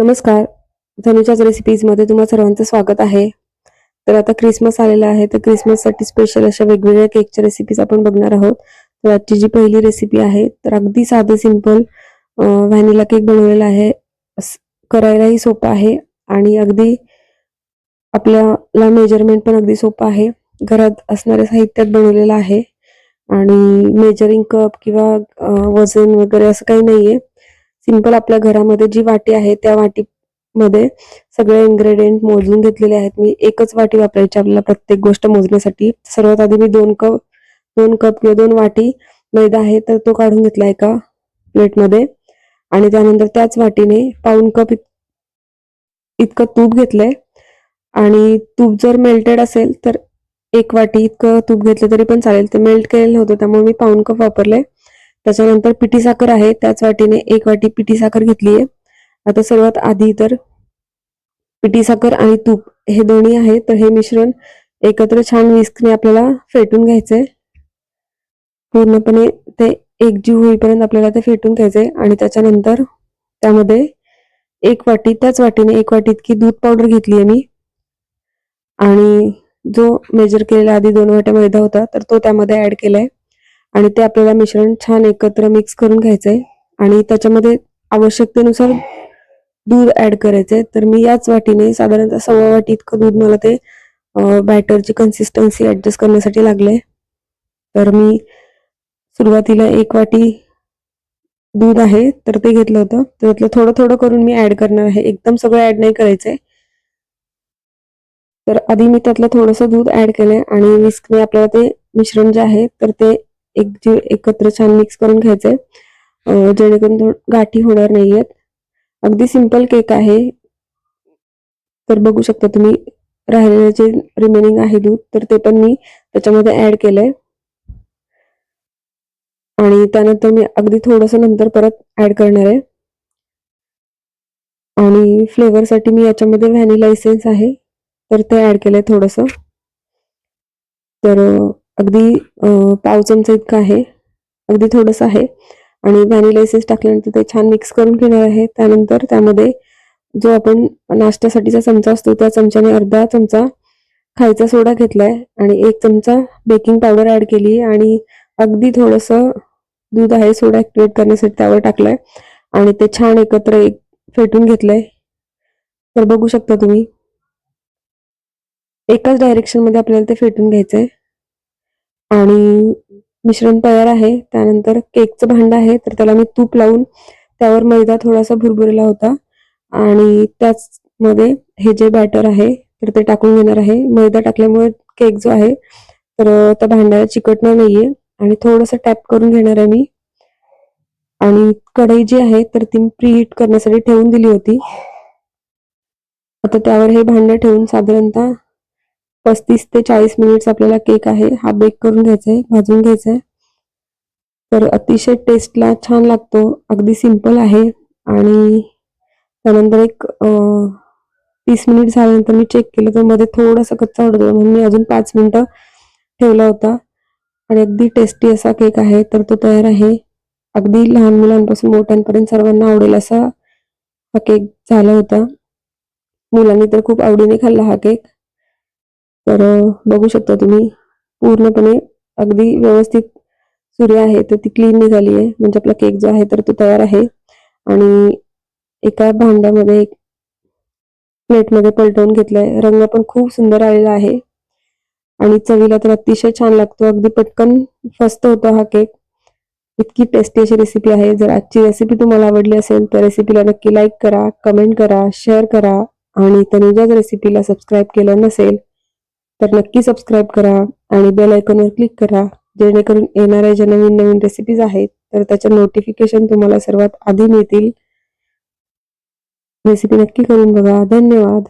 नमस्कार. धनुच्याच रेसिपीजमध्ये तुम्हा सर्वांचं स्वागत आहे. तर आता क्रिसमस आलेला आहे. तर क्रिसमससाठी स्पेशल अशा वेगवेगळ्या केकच्या रेसिपीज आपण बघणार आहोत. तर आजची जी पहिली रेसिपी आहे तर अगदी साधं सिंपल व्हॅनिला केक बनवलेला आहे. करायलाही सोपं आहे आणि अगदी आपल्याला मेजरमेंट पण अगदी सोपं आहे. घरात असणाऱ्या साहित्यात बनवलेलं आहे. आणि मेजरिंग कप किंवा वजन वगैरे असं काही नाही आहे सिंपल आपल्या घरामध्ये जी वाटी आहे त्या वाटीमध्ये सगळे इन्ग्रेडियंट मोजून घेतलेले आहेत. मी एकच वाटी वापरायची आपल्याला प्रत्येक गोष्ट मोजण्यासाठी सर्वात आधी मी दोन कप दोन कप किंवा दोन वाटी मैदा आहे तर तो काढून घेतला एका प्लेटमध्ये. आणि त्यानंतर त्याच वाटीने पाऊन कप इतकं तूप घेतलंय. आणि तूप जर मेल्टेड असेल तर एक वाटी इतकं तूप घेतलं तरी पण चालेल. ते मेल्ट केलेलं होतं त्यामुळे मी पाऊन कप वापरलंय. त्याच्यानंतर पिठी साखर आहे. त्याच वाटीने एक वाटी पिठी साखर घेतली आहे आता सर्वात आधी तर पिठी साखर आणि तूप हे दोन्ही आहे. तर हे मिश्रण एकत्र छान विस्कने आपल्याला फेटून घ्यायचंय. पूर्णपणे ते एकजीव होईपर्यंत आपल्याला ते फेटून घ्यायचंय. आणि त्याच्यानंतर त्यामध्ये एक वाटी त्याच वाटीने एक वाटी इतकी दूध पावडर घेतली आहे मी. आणि जो मेजर केलेला आधी दोन वाट्या मैदा होता तर तो त्यामध्ये ऍड केलाय. आणि ते आपल्याला मिश्रण छान एकत्र मिक्स करून घ्यायचं आहे आणि त्याच्यामध्ये आवश्यकतेनुसार दूध ऍड आहे तर मी याच वाटीने साधारणतः सव्वा वाटी इतकं दूध मला ते बॅटरची कन्सिस्टन्सी ऍडजस्ट करण्यासाठी लागले तर मी सुरुवातीला एक वाटी दूध आहे तर ते घेतलं होतं. त्यातलं थोडं थोडं करून मी ऍड करणार आहे. एकदम सगळं ऍड नाही करायचंय. तर आधी मी त्यातलं थोडंसं दूध ऍड केलंय आणि विस्कने आपल्याला ते मिश्रण जे आहे तर ते एक जे एकत्र छान मिक्स करून घ्यायचंय. जेणेकरून गाठी होणार नाहीयेत. अगदी सिंपल केक आहे. तर बघू शकता तुम्ही राहिलेले जे रिमेनिंग आहे दूध तर ते पण मी त्याच्यामध्ये ऍड केलंय. आणि त्यानंतर मी अगदी थोडस नंतर परत ऍड करणार आहे. आणि फ्लेवरसाठी मी याच्यामध्ये व्हॅनिला इसेन्स आहे. तर ते ऍड केलंय थोडस. तर अगदी पाव चमचा इतकं आहे. अगदी थोडंसं आहे. आणि व्हॅनिला एसेन्स टाकल्यानंतर ते छान मिक्स करून घेणार आहे. त्यानंतर त्यामध्ये जो आपण नाश्त्यासाठीचा चमचा असतो त्या चमच्याने अर्धा चमचा खायचा सोडा घेतलाय आणि एक चमचा बेकिंग पावडर ऍड केली आणि अगदी थोडंसं दूध आहे सोडा ॲक्टिवेट करण्यासाठी त्यावर टाकलाय. आणि ते छान एकत्र एक फेटून घेतलंय. तर बघू शकता तुम्ही. एकाच डायरेक्शनमध्ये आपल्याला ते फेटून घ्यायचं आहे आणि मिश्रण तयार आहे. त्यानंतर केकचं भांड आहे. तर त्याला मी तूप लावून त्यावर मैदा थोडासा भुरभुरला होता. आणि त्याच मध्ये हे जे बॅटर आहे तर ते टाकून घेणार आहे. मैदा टाकल्यामुळे केक जो आहे तर त्या भांड्याला चिकटणार नाहीये. आणि थोडस टॅप करून घेणार आहे मी. आणि कढई जी आहे तर ती प्रीहीट करण्यासाठी ठेवून दिली होती. आता त्यावर हे भांड ठेवून साधारणतः पस्तीस ते चाळीस मिनिट्स आपल्याला केक आहे. हा बेक करून घ्यायचा आहे भाजून घ्यायचा आहे तर अतिशय टेस्टला छान लागतो. अगदी सिंपल आहे. आणि त्यानंतर एक तीस मिनिट झाल्यानंतर मी चेक केलं तर मध्ये थोडासा कच्चा उडतो. म्हणून मी अजून पाच मिनिटं ठेवला होता. आणि अगदी टेस्टी असा केक आहे. तर तो तयार आहे. अगदी लहान मुलांपासून मोठ्यांपर्यंत सर्वांना आवडेल असा हा केक झाला होता. मुलांनी तर खूप आवडीने खाल्ला हा केक तर बघू शकता तुम्ही पूर्णपणे अगदी व्यवस्थित सूर्य आहे तर ती क्लीन निघाली आहे. म्हणजे आपला केक जो आहे तर तो तयार आहे. आणि एका भांड्यामध्ये एक प्लेटमध्ये पलटवून घेतलाय. रंग पण खूप सुंदर आलेला आहे. आणि चवीला तर अतिशय छान लागतो. अगदी पटकन फस्त होतो हा केक इतकी टेस्टी अशी रेसिपी आहे. जर आजची रेसिपी तुम्हाला आवडली असेल तर रेसिपीला नक्की लाईक करा कमेंट करा शेअर करा. आणि तनुजाच रेसिपीला सबस्क्राईब केलं नसेल तर नक्की सबस्क्राईब करा आणि बेल आयकॉनवर क्लिक करा. जेणेकरून येणाऱ्या ज्या नवीन नवीन रेसिपीज आहेत तर त्याच्या नोटिफिकेशन तुम्हाला सर्वात आधी मिळतील. रेसिपी नक्की करून बघा. धन्यवाद.